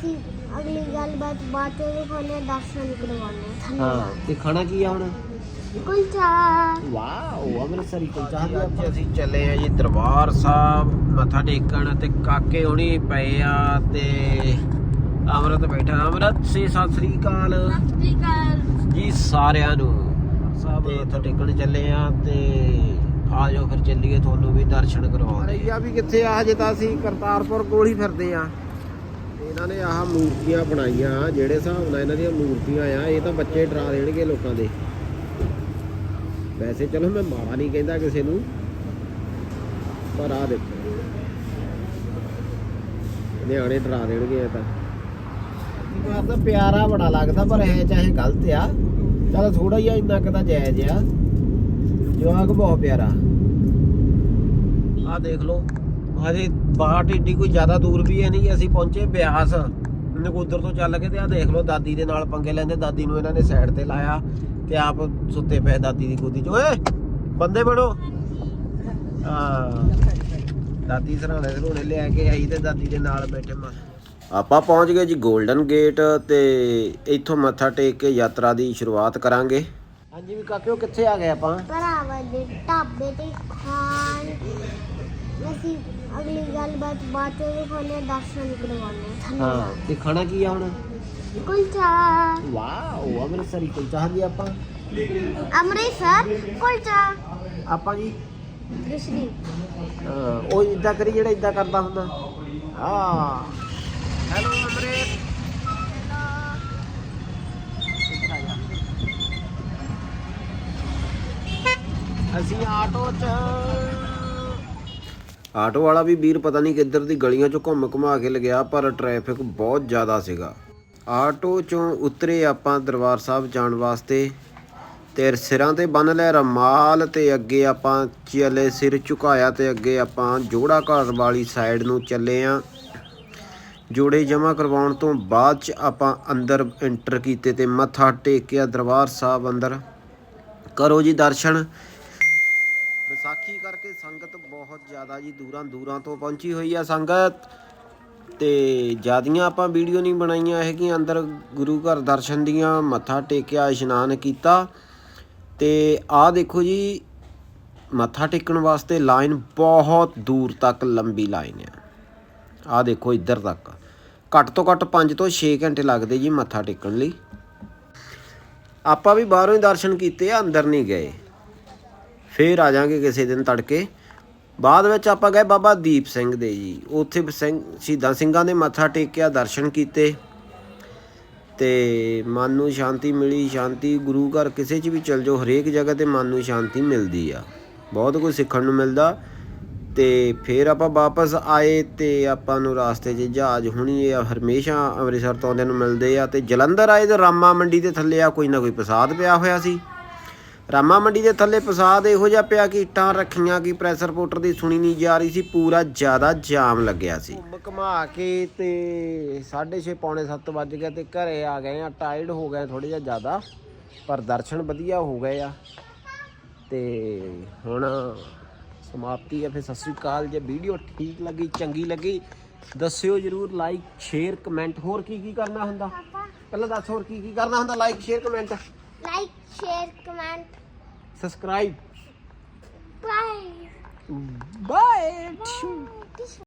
ਅਸੀਂ ਅਗਲੀ ਗੱਲਬਾਤ ਬਾਅਦ ਦਰਸ਼ਨ ਕਰਵਾਉਣੇ ਹਾਂ ਤੇ ਖਾਣਾ ਕੀ ਆ ਹੁਣ? ਕੁਲਚਾ। ਵਾਓ ਅੰਮ੍ਰਿਤਸਰੀ ਕੁਲਚਾ। ਦੀ ਅੱਜ ਅਸੀਂ ਚੱਲੇ ਆ ਜੀ ਦਰਬਾਰ ਸਾਹਿਬ ਮੱਥਾ ਟੇਕਣ ਤੇ ਕਾਕੇ ਹੁਣੀ ਪਏ ਆ ਤੇ ਅਮਰਤ ਬੈਠਾ। ਅਮਰਤ ਸੇ ਸਤਿ ਸ੍ਰੀ ਅਕਾਲ। ਜੀ ਸਾਰਿਆਂ ਨੂੰ। ਸਾਹਿਬ ਮੱਥਾ ਟੇਕਣ ਚੱਲੇ ਆ ਤੇ ਆ ਜਾਓ ਫਿਰ ਚੱਲੀਏ ਤੁਹਾਨੂੰ ਵੀ ਦਰਸ਼ਨ ਕਰਵਾਉਂਦੇ ਆ ਵੀ ਕਿੱਥੇ ਆ? ਹਜੇ ਤਾਂ ਅਸੀਂ ਕਰਤਾਰਪੁਰ ਕੋਲ ਹੀ ਫਿਰਦੇ ਆ। ਇਹਨਾਂ ਨੇ ਆਹ ਮੂਰਤੀਆਂ ਬਣਾਈਆਂ ਜਿਹੜੇ ਹਿਸਾਬ ਨਾਲ ਇਹਨਾਂ ਦੀਆਂ ਮੂਰਤੀਆਂ ਆ ਇਹ ਤਾਂ ਬੱਚੇ ਡਰਾ ਦੇਣਗੇ ਲੋਕਾਂ ਦੇ। ਵੈਸੇ ਚਲੋ ਮੈਂ ਮਾੜਾ ਨਹੀਂ ਕਹਿੰਦਾ ਕਿਸੇ ਨੂੰ ਪਰ ਆ ਦੇਖੋ। ਨਿਆਣੇ ਡਰਾ ਦੇਣਗੇ ਇਹ ਤਾਂ। ਤਾਂ ਪਿਆਰਾ ਬੜਾ ਲੱਗਦਾ ਪਰ ਇਹ ਚਾਹੇ ਗਲਤ ਆ। ਚਲ ਥੋੜਾ ਜਿਹਾ ਇੰਨਾ ਕੁ ਤਾਂ ਜਾਇਜ਼ ਆ। ਜਵਾਕ ਬਹੁਤ ਪਿਆਰਾ। ਆ ਦੇਖ ਲਓ। ਹਜੇ ਬਾਹਰ ਏਡੀ ਕੋਈ ਜ਼ਿਆਦਾ ਦੂਰ ਵੀ ਹੈ ਨਹੀਂ ਅਸੀਂ ਪਹੁੰਚੇ ਬਿਆਸ। ਨਕੋਦਰ ਤੋਂ ਚੱਲ ਕੇ ਤੇ ਆ ਦੇਖ ਲਓ ਦਾਦੀ ਦੇ ਨਾਲ ਪੰਗੇ ਲੈਂਦੇ ਦਾਦੀ ਨੂੰ ਇਹਨਾਂ ਨੇ ਸਾਈਡ ਤੇ ਲਾਇਆ ਤੇ ਆਪ ਸੁੱਤੇ ਪਏ ਦਾਦੀ ਦੀ ਗੋਦੀ 'ਚ। ਓਏ ਬੰਦੇ ਬਣੋ। ਆ ਦਾਦੀ ਸਰਾਣੇ ਸਰਾਣੇ ਲਿਆ ਕੇ ਆਈ ਤੇ ਦਾਦੀ ਦੇ ਨਾਲ ਬੈਠੇ ਮਾ। ਆਪਾਂ ਪਹੁੰਚ ਗਏ ਜੀ 골ਡਨ ਗੇਟ ਤੇ ਇੱਥੋਂ ਮੱਥਾ ਟੇਕ ਕੇ ਯਾਤਰਾ ਦੀ ਸ਼ੁਰੂਆਤ ਕਰਾਂਗੇ। ਹਾਂਜੀ ਵੀ ਕਾਕਿਓ ਕਿੱਥੇ ਆ ਗਏ ਆਪਾਂ? ਭਰਾਵਾਂ ਦੇ ਢਾਬੇ ਤੇ ਖਾਣ। ਅਸੀਂ ਅਗਲੀ ਗੱਲਬਾਤ ਬਾਅਦ ਚੋਂ ਦਿਖਾਉਣੇ ਦਰਸ਼ਨ ਕਰਵਾਉਣੇ ਹਾਂ। ਤੇ ਖਾਣਾ ਕੀ ਆ ਹੁਣ? ਕੁਲਚਾ। ਵਾਓ ਅੰਮ੍ਰਿਤਸਰੀ ਕੁਲਚਾ। ਹਾਂਜੀ ਆਪਾਂ? ਅੰਮ੍ਰਿਤਸਰ ਕੁਲਚਾ। ਆਪਾਂ ਜੀ? ਹਾਂ, ਉਹ ਇਦਾਂ ਕਰੀ ਜਿਹੜਾ ਇਦਾਂ ਕਰਦਾ ਹੁੰਦਾ। ਹਾਂ। ਹੈਲੋ ਅਮਰੀਤ। ਆ। ਅਸੀਂ ਆਟੋ 'ਚ ਆਟੋ ਵਾਲਾ ਵੀ ਵੀਰ ਪਤਾ ਨਹੀਂ ਕਿੱਧਰ ਦੀ ਗਲੀਆਂ 'ਚੋਂ ਘੁੰਮ ਘੁਮਾ ਕੇ ਲਗਿਆ ਪਰ ਟ੍ਰੈਫਿਕ ਬਹੁਤ ਜ਼ਿਆਦਾ ਸੀਗਾ। ਆਟੋ 'ਚੋਂ ਉਤਰੇ ਆਪਾਂ ਦਰਬਾਰ ਸਾਹਿਬ ਜਾਣ ਵਾਸਤੇ ਤੇ ਸਿਰਾਂ ਤੇ ਬੰਨ ਲਿਆ ਰਮਾਲ ਤੇ ਅੱਗੇ ਆਪਾਂ ਚੱਲੇ ਸਿਰ ਝੁਕਾਇਆ ਤੇ ਅੱਗੇ ਆਪਾਂ ਜੋੜਾ ਘਰ ਵਾਲੀ ਸਾਈਡ ਨੂੰ ਚੱਲੇ ਆ। ਜੋੜੇ ਜਮ੍ਹਾਂ ਕਰਵਾਉਣ ਤੋਂ ਬਾਅਦ ਚ ਆਪਾਂ ਅੰਦਰ ਐਂਟਰ ਕੀਤੇ ਤੇ ਮੱਥਾ ਟੇਕਿਆ ਦਰਬਾਰ ਸਾਹਿਬ ਅੰਦਰ। ਕਰੋ ਜੀ ਦਰਸ਼ਨ। ਵਿਸਾਖੀ ਕਰਕੇ ਸੰਗਤ ਬਹੁਤ ਜ਼ਿਆਦਾ ਜੀ ਦੂਰਾਂ ਦੂਰਾਂ ਤੋਂ ਪਹੁੰਚੀ ਹੋਈ ਆ ਸੰਗਤ। ਤੇ ਜਿਆਦੀਆਂ ਆਪਾਂ ਵੀਡੀਓ ਨਹੀਂ ਬਣਾਈਆਂ ਹੈਗੀਆਂ, ਅੰਦਰ ਗੁਰੂ ਘਰ ਦਰਸ਼ਨ ਦੀਆਂ, ਮੱਥਾ ਟੇਕਿਆ, ਇਸ਼ਨਾਨ ਕੀਤਾ। ਤੇ ਆਹ ਦੇਖੋ ਜੀ, ਮੱਥਾ ਟੇਕਣ ਵਾਸਤੇ ਲਾਈਨ ਬਹੁਤ ਦੂਰ ਤੱਕ ਲੰਬੀ ਲਾਈਨ ਹੈ ਆਹ ਦੇਖੋ ਇੱਧਰ ਤੱਕ। ਘੱਟ ਤੋਂ ਘੱਟ 5 ਤੋਂ 6 ਘੰਟੇ ਲੱਗਦੇ ਜੀ ਮੱਥਾ ਟੇਕਣ ਲਈ। ਆਪਾਂ ਵੀ ਬਾਹਰੋਂ ਹੀ ਦਰਸ਼ਨ ਕੀਤੇ ਆ ਅੰਦਰ ਨਹੀਂ ਗਏ। ਫੇਰ ਆ ਜਾਾਂਗੇ ਕਿਸੇ ਦਿਨ ਤੜਕੇ। ਬਾਅਦ ਵਿੱਚ ਆਪਾਂ ਗਏ ਬਾਬਾ ਦੀਪ ਸਿੰਘ ਦੇ ਜੀ। ਉੱਥੇ ਸਿੰਘ ਸ਼ਹੀਦਾਂ ਸਿੰਘਾਂ ਦੇ ਮੱਥਾ ਟੇਕਿਆ, ਦਰਸ਼ਨ ਕੀਤੇ। ਤੇ ਮਨ ਨੂੰ ਸ਼ਾਂਤੀ ਮਿਲੀ, ਸ਼ਾਂਤੀ, ਗੁਰੂ ਘਰ ਕਿਸੇ 'ਚ ਵੀ ਚਲ ਜਾਓ, ਹਰੇਕ ਜਗ੍ਹਾ ਤੇ ਮਨ ਨੂੰ ਸ਼ਾਂਤੀ ਮਿਲਦੀ ਆ। ਬਹੁਤ ਕੁਝ ਸਿੱਖਣ ਨੂੰ ਮਿਲਦਾ। ਤੇ ਫਿਰ ਆਪਾਂ ਵਾਪਸ ਆਏ ਤੇ ਆਪਾਂ ਨੂੰ ਰਾਸਤੇ 'ਚ ਜਹਾਜ਼ ਹੁਣੀ ਇਹ ਹਮੇਸ਼ਾ ਅੰਮ੍ਰਿਤਸਰ ਤੋਂ ਆਉਂਦੇ ਨੂੰ ਮਿਲਦੇ ਆ। ਤੇ ਜਲੰਧਰ ਆਏ ਤੇ ਰਾਮਾ ਮੰਡੀ ਦੇ ਥੱਲੇ ਆ, ਕੋਈ ਨਾ ਕੋਈ ਪ੍ਰਸਾਦ ਪਿਆ ਹੋਇਆ ਸੀ। ਰਾਮਾ ਮੰਡੀ ਦੇ ਥੱਲੇ ਪ੍ਰਸਾਦ ਇਹੋ ਜਿਹਾ ਪਿਆ ਕਿ ਇੱਟਾਂ ਰੱਖੀਆਂ ਕਿ ਪ੍ਰੈਸ਼ਰ ਪੋਟਰ ਦੀ ਸੁਣੀ ਨਹੀਂ ਜਾ ਰਹੀ ਸੀ, ਪੂਰਾ ਜ਼ਿਆਦਾ ਜਾਮ ਲੱਗਿਆ ਸੀ। ਘੁੰਮ ਘਮਾ ਕੇ ਤੇ 6:30 ਪੌਣੇ 7 ਵੱਜ ਗਏ ਤੇ ਘਰੇ ਆ ਗਏ ਆ, ਟਾਇਰਡ ਹੋ ਗਏ ਥੋੜੇ ਜਿਹਾ ਜ਼ਿਆਦਾ, ਪਰ ਦਰਸ਼ਨ ਵਧੀਆ ਹੋ ਗਏ ਆ। ਤੇ ਹੁਣ ਸਮਾਪਤੀ ਹੈ ਫਿਰ ਸਤਿ ਸ੍ਰੀ ਅਕਾਲ, ਜੇ ਵੀਡੀਓ ਠੀਕ ਲੱਗੀ, ਚੰਗੀ ਲੱਗੀ, ਦੱਸਿਓ ਜਰੂਰ ਲਾਈਕ ਸ਼ੇਅਰ ਕਮੈਂਟ ਹੋਰ ਕੀ ਕੀ ਕਰਨਾ ਹੁੰਦਾ? ਪਹਿਲਾਂ ਦੱਸ ਹੋਰ ਕੀ ਕੀ ਕਰਨਾ ਹੁੰਦਾ like share comment like share comment subscribe bye bye